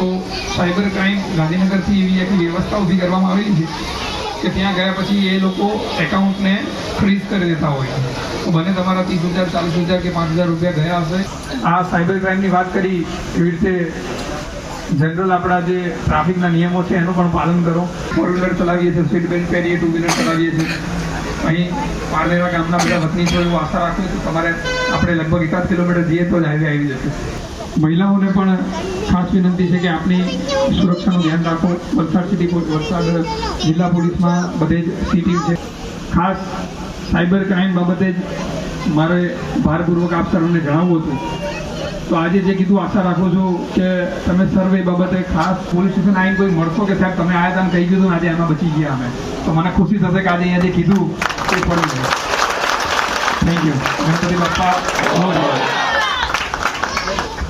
તો cyber crime ગાંધીનગરથી એવી એક વ્યવસ્થા ઊભી કરવામાં આવેલી છે કે ત્યાં ગયા પછી એ લોકો એકાઉન્ટને ફ્રીઝ કરી દેતા હોય. તો બને તમારા ત્રીસ હજાર, ચાલીસ હજાર કે પાંચ હજાર રૂપિયા ગયા હશે. આ સાયબર ક્રાઇમની વાત કરી, એવી રીતે જનરલ આપણા જે ટ્રાફિકના નિયમો છે એનું પણ પાલન કરો. ફોર વ્હીલર ચલાવીએ છીએ સીટ બેલ્ટ પહેરીએ ટુ વ્હીલર ચલાવીએ છીએ. અહીં પારલેવા ગામના બધા વતની છો, એવું આશા રાખું છું તમારે આપણે લગભગ એકાદ કિલોમીટર જઈએ તો જ હાઈવે આવી જશે. મહિલાઓને પણ ખાસ વિનંતી છે કે આપની સુરક્ષાનું ધ્યાન રાખો. વલસાડ સિટી વલસાડ જિલ્લા પોલીસમાં બધે જ સી છે. ખાસ સાયબર ક્રાઇમ બાબતે જ મારે ભારપૂર્વક આપ સર્વને જણાવવું હતું. તો આજે જે કીધું, આશા રાખું છું કે તમે સર્વે બાબતે ખાસ પોલીસ સ્ટેશન આવીને કોઈ મળશો કે સાહેબ, તમે આયા હતા કહી દીધું આજે એમાં બચી ગયા અમે. તો મને ખુશી થશે કે આજે અહીંયા જે કીધું, એ પડી થેન્ક યુ ગણપતિ બાપ્પા.